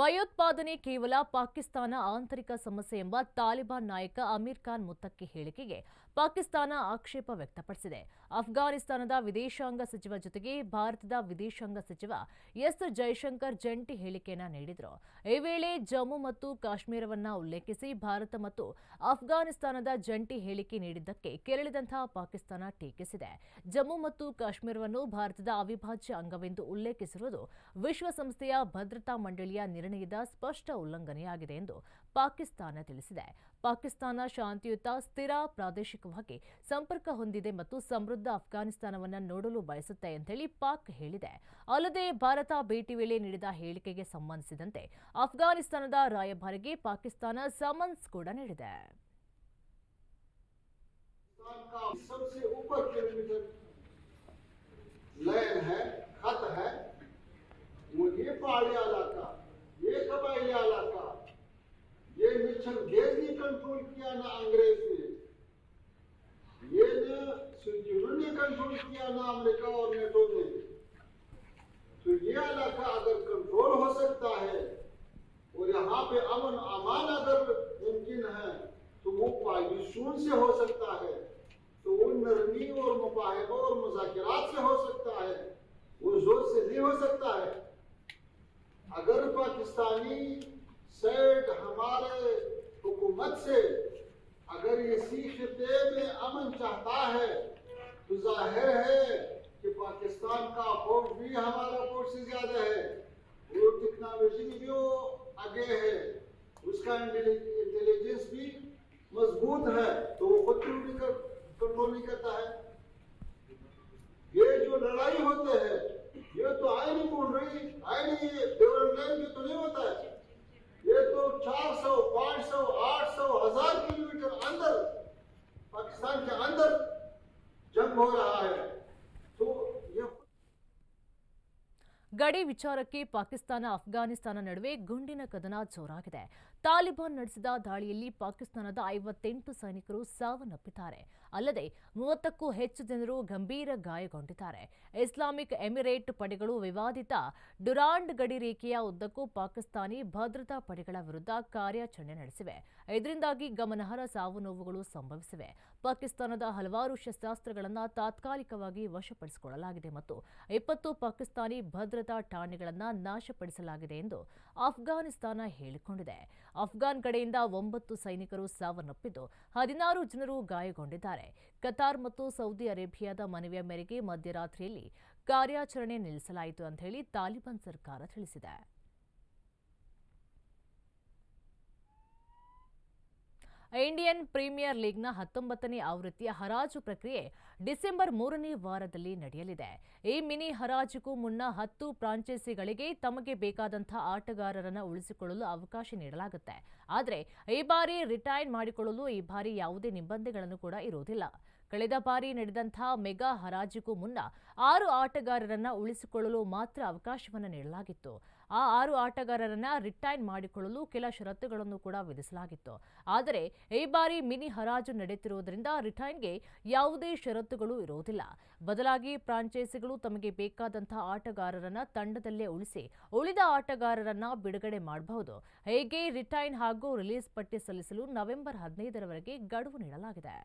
ಭಯೋತ್ಪಾದನೆ ಕೇವಲ ಪಾಕಿಸ್ತಾನ ಆಂತರಿಕ ಸಮಸ್ಯೆ ಎಂಬ ತಾಲಿಬಾನ್ ನಾಯಕ ಅಮೀರ್ ಖಾನ್ ಮುತ್ತಕ್ಕಿ ಹೇಳಿಕೆಗೆ ಪಾಕಿಸ್ತಾನ ಆಕ್ಷೇಪ ವ್ಯಕ್ತಪಡಿಸಿದೆ. ಅಫ್ಘಾನಿಸ್ತಾನದ ವಿದೇಶಾಂಗ ಸಚಿವ ಜೊತೆಗೆ ಭಾರತದ ವಿದೇಶಾಂಗ ಸಚಿವ ಎಸ್ ಜೈಶಂಕರ್ ಜಂಟಿ ಹೇಳಿಕೆಯನ್ನ ನೀಡಿದರು. ಈ ವೇಳೆ ಜಮ್ಮು ಮತ್ತು ಕಾಶ್ಮೀರವನ್ನ ಉಲ್ಲೇಖಿಸಿ ಭಾರತ ಮತ್ತು ಅಫ್ಘಾನಿಸ್ತಾನದ ಜಂಟಿ ಹೇಳಿಕೆ ನೀಡಿದ್ದಕ್ಕೆ ಕೆರಳಿದಂತಹ ಪಾಕಿಸ್ತಾನ ಟೀಕಿಸಿದೆ. ಜಮ್ಮು ಮತ್ತು ಕಾಶ್ಮೀರವನ್ನು ಭಾರತದ ಅವಿಭಾಜ್ಯ ಅಂಗವೆಂದು ಉಲ್ಲೇಖಿಸಿರುವುದು ವಿಶ್ವಸಂಸ್ಥೆಯ ಭದ್ರತಾ ಮಂಡಳಿಯ ನಿರ್ಣಯದ ಸ್ಪಷ್ಟ ಉಲ್ಲಂಘನೆಯಾಗಿದೆ ಎಂದು ಪಾಕಿಸ್ತಾನ ತಿಳಿಸಿದೆ. ಪಾಕಿಸ್ತಾನ ಶಾಂತಿಯುತ, ಸ್ಥಿರ, ಪ್ರಾದೇಶಿಕವಾಗಿ ಸಂಪರ್ಕ ಹೊಂದಿದೆ ಮತ್ತು ಸಮೃದ್ಧ ಅಫ್ಘಾನಿಸ್ತಾನವನ್ನು ನೋಡಲು ಬಯಸುತ್ತೆ ಅಂತೇಳಿ ಪಾಕ್ ಹೇಳಿದೆ. ಅಲ್ಲದೆ ಭಾರತ ಭೇಟಿ ವೇಳೆ ನೀಡಿದ ಹೇಳಿಕೆಗೆ ಸಂಬಂಧಿಸಿದಂತೆ ಅಫ್ಘಾನಿಸ್ತಾನದ ರಾಯಭಾರಿಗೆ ಪಾಕಿಸ್ತಾನ ಸಮನ್ಸ್ ಕೂಡ ನೀಡಿದೆ. ये मिशन गेज ने कंट्रोल किया ना अंग्रेज़ ने। ये न सिंधुओं ने कंट्रोल किया ना अमेरिका और नेटो ने। तो ये इलाका अगर कंट्रोल हो सकता है, और यहाँ पे अमन अमान अगर मुमकिन है तो वो पाकिस्तान से हो सकता है। तो वो नरमी और मुबाहिबा और मुजाकरात से हो सकता है वो ज़ोर से नहीं हो सकता है अगर पाकिस्तानी सेट हमारे हुकूमत से अगर इसी खिते में अमन है तो ज़ाहिर है कि पाकिस्तान का फोर्स भी हमारा फोर्स से ज़्यादा है। वो टेक्नोलॉजी भी वो आगे है, उसका इंटेलिजेंस भी मज़बूत है तो वो खुद क्यों भी कंट्रोल नहीं करता है। ಗಡಿ ವಿಚಾರಕ್ಕೆ ಪಾಕಿಸ್ತಾನ ಅಫ್ಘಾನಿಸ್ತಾನ ನಡುವೆ ಗುಂಡಿನ ಕದನ ಜೋರಾಗಿದೆ. ತಾಲಿಬಾನ್ ನಡೆಸಿದ ದಾಳಿಯಲ್ಲಿ ಪಾಕಿಸ್ತಾನದ ಐವತ್ತೆಂಟು ಸೈನಿಕರು ಸಾವನ್ನಪ್ಪಿದ್ದಾರೆ. ಅಲ್ಲದೆ ಮೂವತ್ತಕ್ಕೂ ಹೆಚ್ಚು ಜನರು ಗಂಭೀರ ಗಾಯಗೊಂಡಿದ್ದಾರೆ. ಇಸ್ಲಾಮಿಕ್ ಎಮಿರೇಟ್ ಪಡೆಗಳು ವಿವಾದಿತ ಡುರಾಂಡ್ ಗಡಿ ರೇಖೆಯ ಉದ್ದಕ್ಕೂ ಪಾಕಿಸ್ತಾನಿ ಭದ್ರತಾ ಪಡೆಗಳ ವಿರುದ್ಧ ಕಾರ್ಯಾಚರಣೆ ನಡೆಸಿವೆ. ಇದರಿಂದಾಗಿ ಗಮನಾರ್ಹ ಸಾವು ನೋವುಗಳು ಸಂಭವಿಸಿವೆ. ಪಾಕಿಸ್ತಾನದ ಹಲವಾರು ಶಸ್ತ್ರಾಸ್ತ್ರಗಳನ್ನು ತಾತ್ಕಾಲಿಕವಾಗಿ ವಶಪಡಿಸಿಕೊಳ್ಳಲಾಗಿದೆ ಮತ್ತು ಇಪ್ಪತ್ತು ಪಾಕಿಸ್ತಾನಿ ಭದ್ರತಾ ಠಾಣೆಗಳನ್ನು ನಾಶಪಡಿಸಲಾಗಿದೆ ಎಂದು ಅಫ್ಘಾನಿಸ್ತಾನ ಹೇಳಿಕೊಂಡಿದೆ. ಅಫ್ಘಾನ್ ಕಡೆಯಿಂದ ಒಂಬತ್ತು ಸೈನಿಕರು ಸಾವನ್ನಪ್ಪಿದ್ದು ಹದಿನಾರು ಜನರು ಗಾಯಗೊಂಡಿದ್ದಾರೆ. ಕತಾರ್ ಮತ್ತು ಸೌದಿ ಅರೇಬಿಯಾದ ಮನವಿಯ ಮೇರೆಗೆ ಮಧ್ಯರಾತ್ರಿಯಲ್ಲಿ ಕಾರ್ಯಾಚರಣೆ ನಿಲ್ಲಿಸಲಾಯಿತು ಅಂತ ಹೇಳಿ ತಾಲಿಬಾನ್ ಸರ್ಕಾರ ತಿಳಿಸಿದೆ. ಇಂಡಿಯನ್ ಪ್ರೀಮಿಯರ್ ಲೀಗ್ನ ಹತ್ತೊಂಬತ್ತನೇ ಆವೃತ್ತಿಯ ಹರಾಜು ಪ್ರಕ್ರಿಯೆ ಡಿಸೆಂಬರ್ ಮೂರನೇ ವಾರದಲ್ಲಿ ನಡೆಯಲಿದೆ. ಈ ಮಿನಿ ಹರಾಜಿಗೂ ಮುನ್ನ ಹತ್ತು ಫ್ರಾಂಚೈಸಿಗಳಿಗೆ ತಮಗೆ ಬೇಕಾದಂತಹ ಆಟಗಾರರನ್ನು ಉಳಿಸಿಕೊಳ್ಳಲು ಅವಕಾಶ ನೀಡಲಾಗುತ್ತೆ. ಆದರೆ ಈ ಬಾರಿ ರಿಟೈನ್ ಮಾಡಿಕೊಳ್ಳಲು ಈ ಬಾರಿ ಯಾವುದೇ ನಿಬಂಧನೆಗಳನ್ನು ಕೂಡ ಇರುವುದಿಲ್ಲ. ಕಳೆದ ಬಾರಿ ನಡೆದಂತಹ ಮೆಗಾ ಹರಾಜಿಗೂ ಮುನ್ನ ಆರು ಆಟಗಾರರನ್ನ ಉಳಿಸಿಕೊಳ್ಳಲು ಮಾತ್ರ ಅವಕಾಶವನ್ನು ನೀಡಲಾಗಿತ್ತು. ಆ ಆರು ಆಟಗಾರರನ್ನ ರಿಟೈನ್ ಮಾಡಿಕೊಳ್ಳಲು ಕೆಲ ಷರತ್ತುಗಳನ್ನು ಕೂಡ ವಿಧಿಸಲಾಗಿತ್ತು. ಆದರೆ ಈ ಬಾರಿ ಮಿನಿ ಹರಾಜು ನಡೆಯುತ್ತಿರುವುದರಿಂದ ರಿಟೈನ್ಗೆ ಯಾವುದೇ ಷರತ್ತುಗಳು ಇರುವುದಿಲ್ಲ ಬದಲಾಗಿ ಫ್ರಾಂಚೈಸಿಗಳು ತಮಗೆ ಬೇಕಾದಂತಹ ಆಟಗಾರರನ್ನ ತಂಡದಲ್ಲೇ ಉಳಿಸಿ, ಉಳಿದ ಆಟಗಾರರನ್ನ ಬಿಡುಗಡೆ ಮಾಡಬಹುದು. ಹೇಗೆ? ರಿಟೈನ್ ಹಾಗೂ ರಿಲೀಸ್ ಪಟ್ಟಿ ಸಲ್ಲಿಸಲು ನವೆಂಬರ್ ಹದಿನೈದರವರೆಗೆ ಗಡುವು ನೀಡಲಾಗಿದೆ.